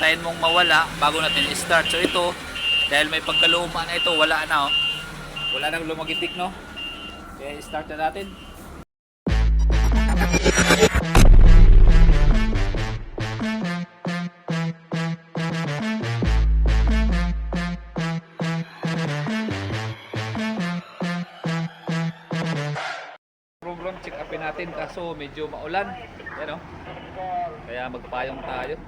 antayin mong mawala bago natin i-start. So ito, dahil may pagkaluma na ito, wala na oh. Wala nang lumagitik no. Kaya i-start na natin. Program check upin natin kaso medyo maulan. Yan oh. Kaya magpayong tayo.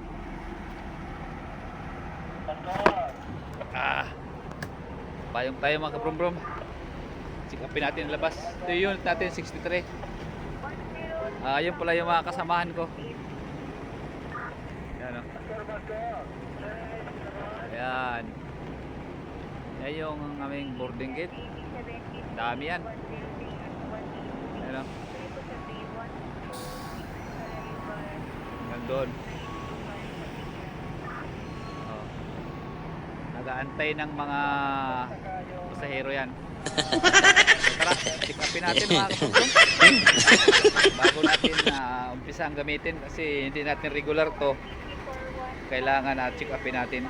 Ah. Payong tayo mga kabrom-brom. Check upin natin ang labas. Ito yung unit natin 63. Ah, yun pala yung mga kasamahan ko. Yan oh. Yan. Yan yung aming boarding gate. Dami yan. Yan oh. Nandun. Oh. Nagaantay ng mga pasahero yan. Tara, upin natin mga kapatid. Bago natin na umpisa ang gamitin kasi hindi natin regular to. Kailangan na check upin natin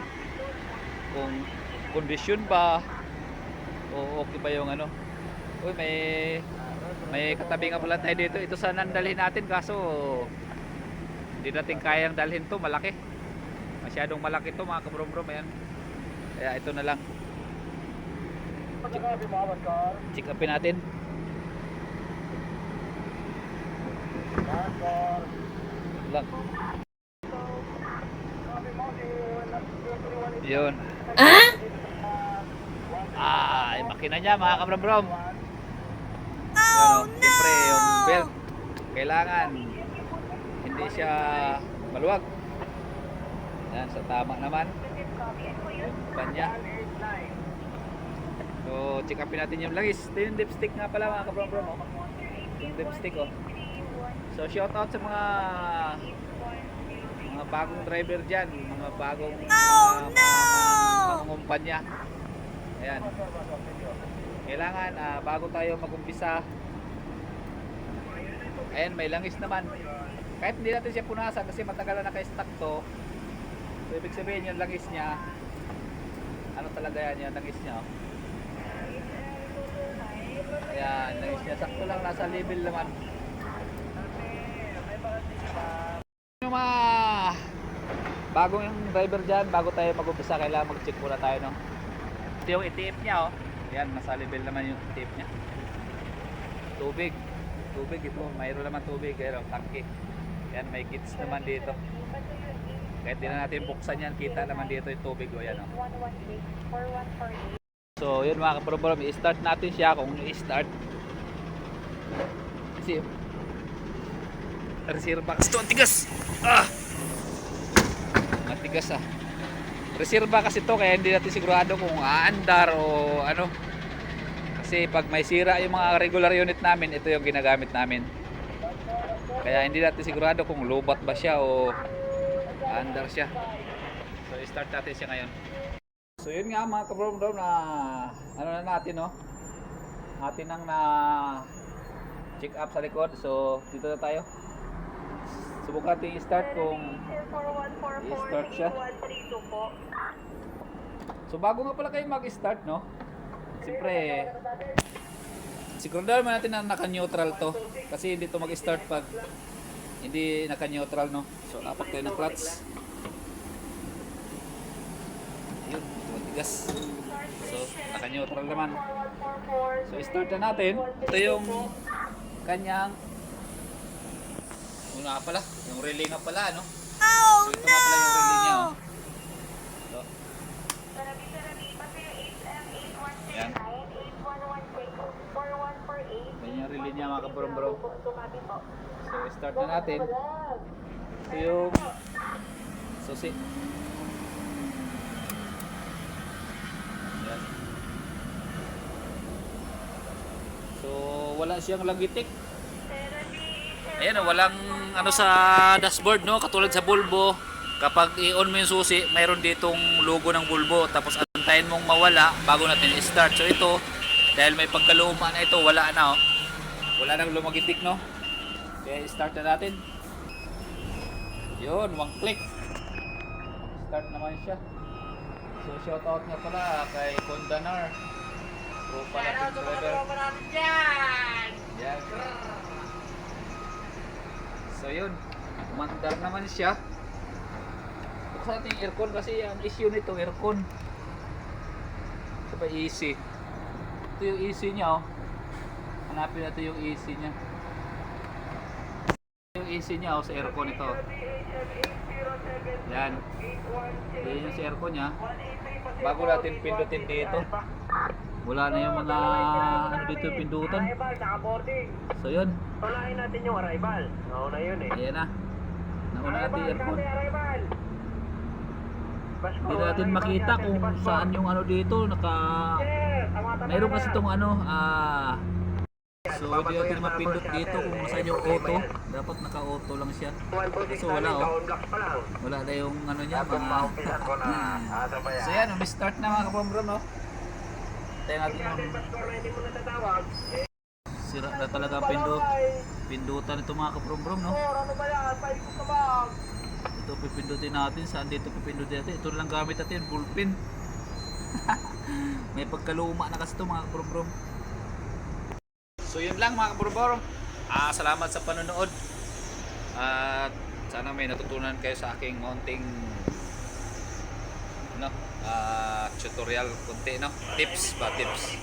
kung kondisyon ba o okay ba yung ano. Uy, may may katabi nga pala tayo dito. Ito sana dalhin natin kaso hindi natin kayang dalhin to malaki masyadong malaki to mga kabrom-brom ayan kaya ito na lang. Check upin natin. Lang. Yun. Ah? Yung makina niya mga kabrom-brom oh, siyempre yung belt kailangan hindi siya maluwag. Yan sa tama naman kanya. So check upin natin yung langis. Ito yung dipstick nga pala mga kabrom-brom oh. yung dipstick oh. So shout out sa mga mga bagong driver dyan. Mga bagong oh, no! mga kumpanya. Ayan. Kailangan ah, bago tayo magumpisa. Ayan may langis naman. Kahit hindi natin siya punasan kasi matagal na naka-stack to. So ibig sabihin yung langis niya ano talaga yan yung langis niya oh. ayan langis niya. Sakto lang nasa level naman. Yung mga bagong yung driver dyan bago tayo mag-umpisa kailangan mag-check muna tayo no? Ito yung ETF niya oh. Ayan nasa level naman yung ETF niya. Tubig. Tubig ito mayroon naman tubig mayroon tangke yan may kits naman dito kahit di na natin buksan yan kita naman dito yung tubig o yan oh. so yun mga kaproblem i-start natin siya kung i-start. Kasi reserva kasi ang tigas! Ah! Matigas ah. Reserva kasi to kaya hindi natin sigurado kung aandar o ano. Kasi pag may sira yung mga regular unit namin ito yung ginagamit namin. Kaya hindi natin sigurado kung lobat ba siya o under siya. So i-start natin siya ngayon. So yun nga mga kabrom na ano na natin no? Atin ang na check up sa likod so dito na tayo. Subukan natin i-start kung i-start siya. So bago nga pala kayo mag-start no? Siyempre sigurado naman natin na naka-neutral to. Kasi hindi to mag-start pag hindi naka-neutral no? So dapat tayo ng clutch. Yun matigas. So naka-neutral naman. So start na natin. Ito yung kanyang nga pala yung relay nga pala no? So ito nga pala yung relay niya oh. so, yan yan yung relay niya mga kabrom-brom So, start na natin. Ito yung susi. Yan. So, wala siyang lagitik. Ayan, oh, walang ano sa dashboard, no? Katulad sa bulbo. Kapag i-on mo yung susi, mayroon ditong logo ng bulbo. Tapos antayin mong mawala bago natin i-start. So, ito, dahil may pagkaluma na ito, wala na, oh. Wala nang lumagitik, no? Kaya start na natin. Yun, one click. Start naman siya. So shout out nga pala kay Kondanar. Pro pala Team Driver. natin dyan! Yan. So yun, mandar naman siya. Buksan natin yung aircon kasi ang issue nito aircon. Ito pa easy. Ito yung easy niya oh. Hanapin natin yung easy niya. Yung easy niya oh sa aircon ito. Yan. Yan yung sa aircon niya. Bago natin pindutin dito. Wala na yung mga ano dito yung pindutan. So yun. Unahin natin yung arrival. Nauna yun eh. Ayan na. Nauna natin yung aircon. Hindi natin makita kung saan yung ano dito. Naka... Mayroon kasi itong ano, ah... so hindi natin mapindot dito kung saan yung auto. Dapat naka-auto lang siya. Kaso wala oh. Wala na yung ano niya, mga... so yan, umi-start na mga kabrombrom no. Tayo natin yung sira na talaga ang pindot. Pindutan ito mga kabrombrom no. Ano? Ito pipindutin natin. Saan dito pipindutin natin? Ito lang gamit natin, bullpen. May pagkaluma na kasi ito mga kabrombrom. So yun lang mga kabrombrom. Ah, salamat sa panonood. At sana may natutunan kayo sa aking mounting no, ah, tutorial kunti no, tips ba tips.